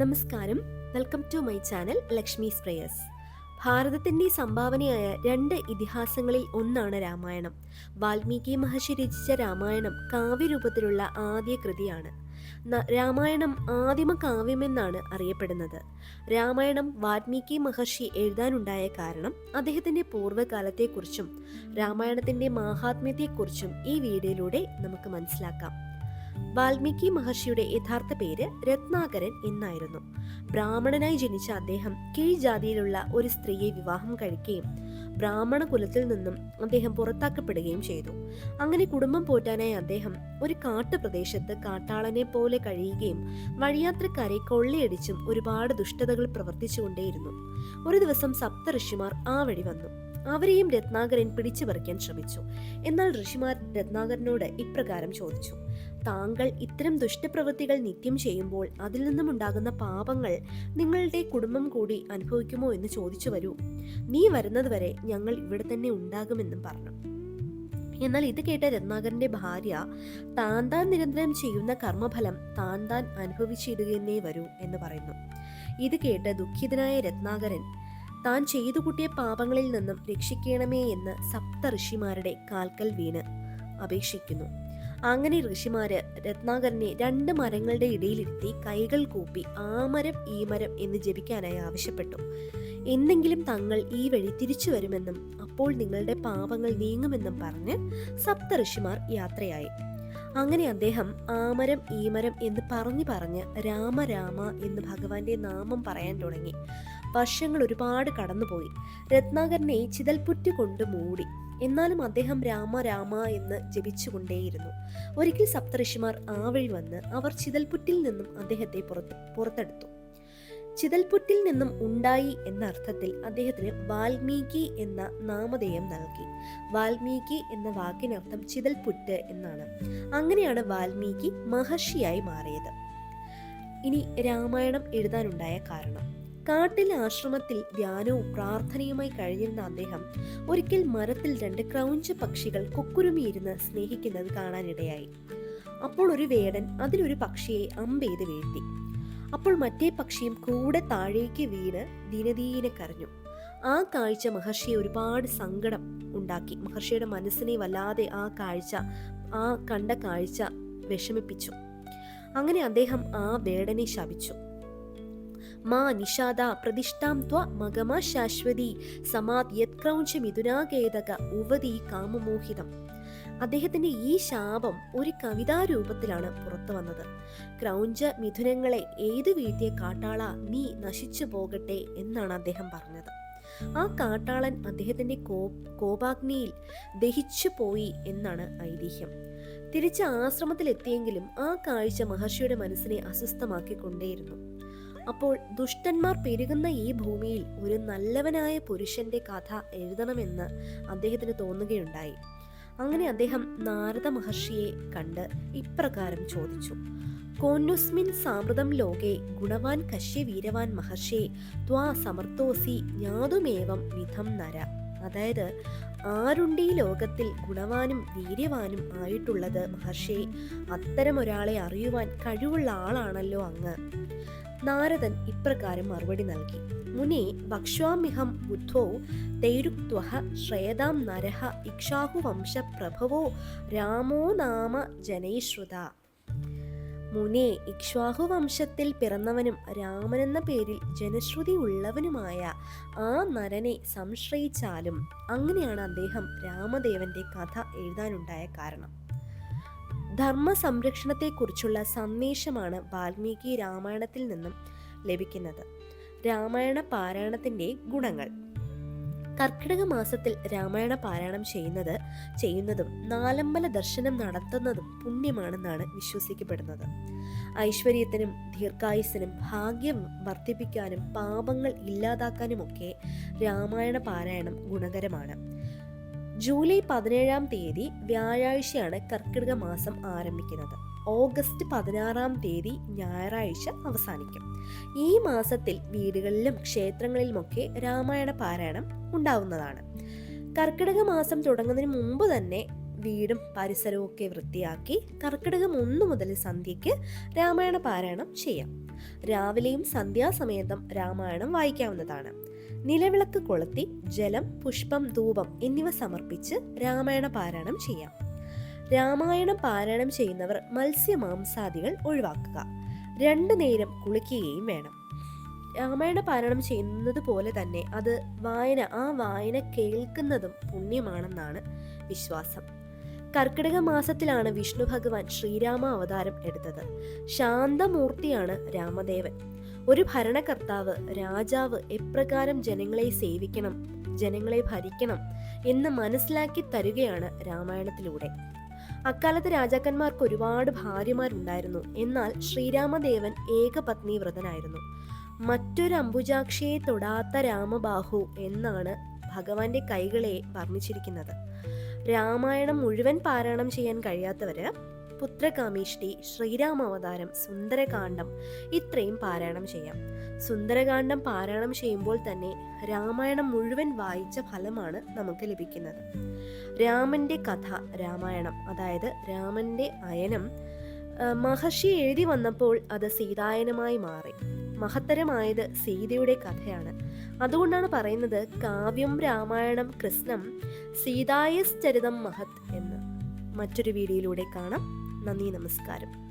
നമസ്കാരം. Welcome to my channel Lakshmi സ്പ്രേയസ് ഭാരതത്തിന്റെ സംഭാവനയായ രണ്ട് ഇതിഹാസങ്ങളിൽ ഒന്നാണ് രാമായണം. വാൽമീകി മഹർഷി രചിച്ച രാമായണം കാവ്യരൂപത്തിലുള്ള ആദ്യ കൃതിയാണ്. രാമായണം ആദിമ കാവ്യമെന്നാണ് അറിയപ്പെടുന്നത്. രാമായണം വാൽമീകി മഹർഷി എഴുതാനുണ്ടായ കാരണം അദ്ദേഹത്തിന്റെ പൂർവകാലത്തെക്കുറിച്ചും രാമായണത്തിന്റെ മാഹാത്മ്യത്തെക്കുറിച്ചും ഈ വീഡിയോയിലൂടെ നമുക്ക് മനസ്സിലാക്കാം. വാൽമീകി മഹർഷിയുടെ യഥാർത്ഥ പേര് രത്നാകരൻ എന്നായിരുന്നു. ബ്രാഹ്മണനായി ജനിച്ച അദ്ദേഹം കീഴ്ജാതിയിലുള്ള ഒരു സ്ത്രീയെ വിവാഹം കഴിക്കുകയും ബ്രാഹ്മണ കുലത്തിൽ നിന്നും അദ്ദേഹം പുറത്താക്കപ്പെടുകയും ചെയ്തു. അങ്ങനെ കുടുംബം പോറ്റാനായി അദ്ദേഹം ഒരു കാട്ടുപ്രദേശത്ത് കാട്ടാളനെ പോലെ കഴിയുകയും വഴിയാത്രക്കാരെ കൊള്ളയടിച്ചും ഒരുപാട് ദുഷ്ടതകൾ പ്രവർത്തിച്ചുകൊണ്ടേയിരുന്നു. ഒരു ദിവസം സപ്ത ഋഷിമാർ ആ വഴി വന്നു. അവരെയും രത്നാകരൻ പിടിച്ചു പറിക്കാൻ ശ്രമിച്ചു. എന്നാൽ ഋഷിമാർ രത്നാകരനോട് ഇപ്രകാരം ചോദിച്ചു. താങ്കൾ ഇത്തരം ദുഷ്ടപ്രവൃത്തികൾ നിത്യം ചെയ്യുമ്പോൾ അതിൽ നിന്നും ഉണ്ടാകുന്ന പാപങ്ങൾ നിങ്ങളുടെ കുടുംബം കൂടി അനുഭവിക്കുമോ എന്ന് ചോദിച്ചു വരൂ. നീ വരുന്നതുവരെ ഞങ്ങൾ ഇവിടെ തന്നെ ഉണ്ടാകുമെന്നും പറഞ്ഞു. എന്നാൽ ഇത് കേട്ട രത്നാകരന്റെ ഭാര്യ താൻ താൻ നിരന്തരം ചെയ്യുന്ന കർമ്മഫലം താൻ താൻ അനുഭവിച്ചിടുകയെന്നേ വരൂ എന്ന് പറയുന്നു. ഇത് കേട്ട് ദുഃഖിതനായ രത്നാകരൻ താൻ ചെയ്തു കൂട്ടിയ പാപങ്ങളിൽ നിന്നും രക്ഷിക്കണമേ എന്ന് സപ്ത ഋഷിമാരുടെ കാൽക്കൽ വീണ് അപേക്ഷിക്കുന്നു. അങ്ങനെ ഋഷിമാര് രത്നാകരനെ രണ്ട് മരങ്ങളുടെ ഇടയിലിരുത്തി കൈകൾ കൂപ്പി ആ മരം ഈ മരം എന്ന് ജപിക്കാനായി ആവശ്യപ്പെട്ടു. എന്നെങ്കിലും തങ്ങൾ ഈ വഴി തിരിച്ചു വരുമെന്നും അപ്പോൾ നിങ്ങളുടെ പാപങ്ങൾ നീങ്ങുമെന്നും പറഞ്ഞ് സപ്ത ഋഷിമാർ യാത്രയായി. അങ്ങനെ അദ്ദേഹം ആമരം ഈമരം എന്ന് പറഞ്ഞു പറഞ്ഞ് രാമ രാമ എന്ന് ഭഗവാന്റെ നാമം പറയാൻ തുടങ്ങി. വർഷങ്ങൾ ഒരുപാട് കടന്നുപോയി. രത്നാകരനെ ചിതൽപുറ്റി കൊണ്ട് മൂടി. എന്നാലും അദ്ദേഹം രാമ രാമ എന്ന് ജപിച്ചുകൊണ്ടേയിരുന്നു. ഒരിക്കൽ സപ്തഋഷിമാർ ആ വഴി വന്ന് അവർ ചിതൽപുറ്റിൽ നിന്നും അദ്ദേഹത്തെ പുറത്ത് പുറത്തെടുത്തു. ചിതൽപുറ്റിൽ നിന്നും ഉണ്ടായി എന്ന അർത്ഥത്തിൽ അദ്ദേഹത്തിന് വാൽമീകി എന്ന നാമധേയം നൽകി. വാൽമീകി എന്ന വാക്കിനർത്ഥം ചിതൽപുറ്റ് എന്നാണ്. അങ്ങനെയാണ് വാൽമീകി മഹർഷിയായി മാറിയത്. ഇനി രാമായണം എഴുതാനുണ്ടായ കാരണം. കാട്ടിലെ ആശ്രമത്തിൽ ധ്യാനവും പ്രാർത്ഥനയുമായി കഴിഞ്ഞിരുന്ന അദ്ദേഹം ഒരിക്കൽ മരത്തിൽ രണ്ട് ക്രൗഞ്ച് പക്ഷികൾ കൊക്കുരുമിയിരുന്ന് സ്നേഹിക്കുന്നത് കാണാനിടയായി. അപ്പോൾ ഒരു വേടൻ അതിലൊരു പക്ഷിയെ അമ്പെയ്ത് വീഴ്ത്തി. അപ്പോൾ മറ്റേ പക്ഷിയും കൂടെ താഴേക്ക് വീണ് ദിനദീനെ കരഞ്ഞു. ആ കാഴ്ച മഹർഷിയെ ഒരുപാട് സങ്കടം ഉണ്ടാക്കി. മഹർഷിയുടെ മനസ്സിനെ വല്ലാതെ ആ കാഴ്ച ആ കണ്ട കാഴ്ച വിഷമിപ്പിച്ചു. അങ്ങനെ അദ്ദേഹം ആ വേടനെ ശപിച്ചു. മാ നിഷാദ പ്രതിഷ്ഠാം ത്വ മകമ ശാശ്വതി സമാത് യത്ക്രൗഞ്ച മിഥുനാകേതക ഉവതി കാമമോഹിതം അദ്ദേഹത്തിന്റെ ഈ ശാപം ഒരു കവിതാ രൂപത്തിലാണ് പുറത്തു വന്നത്. ക്രൗഞ്ച മിഥുനങ്ങളെ ഏത് വീഴ്ത്തിയ കാട്ടാള നീ നശിച്ചു പോകട്ടെ എന്നാണ് അദ്ദേഹം പറഞ്ഞത്. ആ കാട്ടാളൻ അദ്ദേഹത്തിന്റെ കോ കോപാഗ്നിയിൽ ദഹിച്ചു പോയി എന്നാണ് ഐതിഹ്യം. തിരിച്ച് ആശ്രമത്തിലെത്തിയെങ്കിലും ആ കാഴ്ച മഹർഷിയുടെ മനസ്സിനെ അസ്വസ്ഥമാക്കിക്കൊണ്ടേയിരുന്നു. അപ്പോൾ ദുഷ്ടന്മാർ പെരുകുന്ന ഈ ഭൂമിയിൽ ഒരു നല്ലവനായ പുരുഷന്റെ കഥ എഴുതണമെന്ന് അദ്ദേഹത്തിന് തോന്നുകയുണ്ടായി. അങ്ങനെ അദ്ദേഹം നാരദ മഹർഷിയെ കണ്ട് ഇപ്രകാരം ചോദിച്ചു. കോന്നുസ്മിൻ സാമൃതം ലോകെ ഗുണവാൻ കശ്യവീരവാൻ മഹർഷേ ത്വാ സമർത്ഥോസി ജ്ഞാതുമേവം വിധം നര. അതായത് ആരുണ്ട് ഈ ലോകത്തിൽ ഗുണവാനും വീര്യവാനും ആയിട്ടുള്ളത് മഹർഷി? അത്തരം ഒരാളെ അറിയുവാൻ കഴിവുള്ള ആളാണല്ലോ അങ്ങ്. നാരദൻ ഇപ്രകാരം മറുപടി നൽകി. മുനി ഭക്ഷ്വാമിഹം ബുദ്ധോ തൈരുക്വഹ ശ്രേതാം നരഹ ഇക്ഷാഹു പ്രഭവോ രാമോ നാമ ജനൈശ്രുത. മുനെ ഇക്ഷ്വാഹു വംശത്തിൽ പിറന്നവനും രാമനെന്ന പേരിൽ ജനശ്രുതി ഉള്ളവനുമായ ആ നരനെ സംശ്രയിച്ചാലും അങ്ങനെയാണ് അദ്ദേഹം രാമദേവന്റെ കഥ എഴുതാനുണ്ടായ കാരണം. ധർമ്മ സംരക്ഷണത്തെക്കുറിച്ചുള്ള സന്ദേശമാണ് വാൽമീകി രാമായണത്തിൽ നിന്നും ലഭിക്കുന്നത്. രാമായണ പാരായണത്തിന്റെ ഗുണങ്ങൾ. കർക്കിടക മാസത്തിൽ രാമായണ പാരായണം ചെയ്യുന്നത് ചെയ്യുന്നതും നാലമ്പല ദർശനം നടത്തുന്നതും പുണ്യമാണെന്നാണ് വിശ്വസിക്കപ്പെടുന്നത്. ഐശ്വര്യത്തിനും ദീർഘായുസിനും ഭാഗ്യം വർദ്ധിപ്പിക്കാനും പാപങ്ങൾ ഇല്ലാതാക്കാനുമൊക്കെ രാമായണ പാരായണം ഗുണകരമാണ്. ജൂലൈ പതിനേഴാം തീയതി വ്യാഴാഴ്ചയാണ് കർക്കിടക മാസം ആരംഭിക്കുന്നത്. ഓഗസ്റ്റ് പതിനാറാം തീയതി ഞായറാഴ്ച അവസാനിക്കും. ഈ മാസത്തിൽ വീടുകളിലും ക്ഷേത്രങ്ങളിലുമൊക്കെ രാമായണ പാരായണം ഉണ്ടാവുന്നതാണ്. കർക്കിടക മാസം തുടങ്ങുന്നതിന് മുമ്പ് തന്നെ വീടും പരിസരവും ഒക്കെ വൃത്തിയാക്കി കർക്കിടകം ഒന്നു മുതൽ സന്ധ്യയ്ക്ക് രാമായണ പാരായണം ചെയ്യാം. രാവിലെയും സന്ധ്യാസമയത്തും രാമായണം വായിക്കാവുന്നതാണ്. നിലവിളക്ക് കൊളുത്തി ജലം പുഷ്പം ധൂപം എന്നിവ സമർപ്പിച്ച് രാമായണ പാരായണം ചെയ്യാം. രാമായണം പാരായണം ചെയ്യുന്നവർ മത്സ്യ മാംസാദികൾ ഒഴിവാക്കുക. രണ്ടു നേരം കുളിക്കുകയും വേണം. രാമായണ പാരായണം ചെയ്യുന്നത് പോലെ തന്നെ അത് വായന ആ വായന കേൾക്കുന്നതും പുണ്യമാണെന്നാണ് വിശ്വാസം. കർക്കിടക മാസത്തിലാണ് വിഷ്ണു ഭഗവാൻ ശ്രീരാമ അവതാരം എടുത്തത്. ശാന്തമൂർത്തിയാണ് രാമദേവൻ. ഒരു ഭരണകർത്താവ് രാജാവ് എപ്രകാരം ജനങ്ങളെ സേവിക്കണം ജനങ്ങളെ ഭരിക്കണം എന്ന് മനസ്സിലാക്കി തരികയാണ് രാമായണത്തിലൂടെ. അക്കാലത്ത് രാജാക്കന്മാർക്ക് ഒരുപാട് ഭാര്യമാരുണ്ടായിരുന്നു. എന്നാൽ ശ്രീരാമദേവൻ ഏകപത്നി വ്രതനായിരുന്നു മറ്റൊരു അംബുജാക്ഷിയെ തൊടാത്ത രാമബാഹു എന്നാണ് ഭഗവാന്റെ കൈകളെ വർണിച്ചിരിക്കുന്നത്. രാമായണം മുഴുവൻ പാരായണം ചെയ്യാൻ കഴിയാത്തവര് പുത്രകാമീഷ്ടി ശ്രീരാമാവതാരം സുന്ദരകാന്ഡം ഇത്രയും പാരായണം ചെയ്യാം. സുന്ദരകാന്ഡം പാരായണം ചെയ്യുമ്പോൾ തന്നെ രാമായണം മുഴുവൻ വായിച്ച ഫലമാണ് നമുക്ക് ലഭിക്കുന്നത്. രാമന്റെ കഥ രാമായണം അതായത് രാമന്റെ അയനം മഹർഷി എഴുതി വന്നപ്പോൾ അത് സീതായനമായി മാറി. മഹത്തരമായത് സീതയുടെ കഥയാണ്. അതുകൊണ്ടാണ് പറയുന്നത് കാവ്യം രാമായണം കൃഷ്ണം സീതായസ് ചരിതം മഹത് എന്ന്. മറ്റൊരു വീഡിയോയിലൂടെ കാണാം. നന്ദി നമസ്കാരം.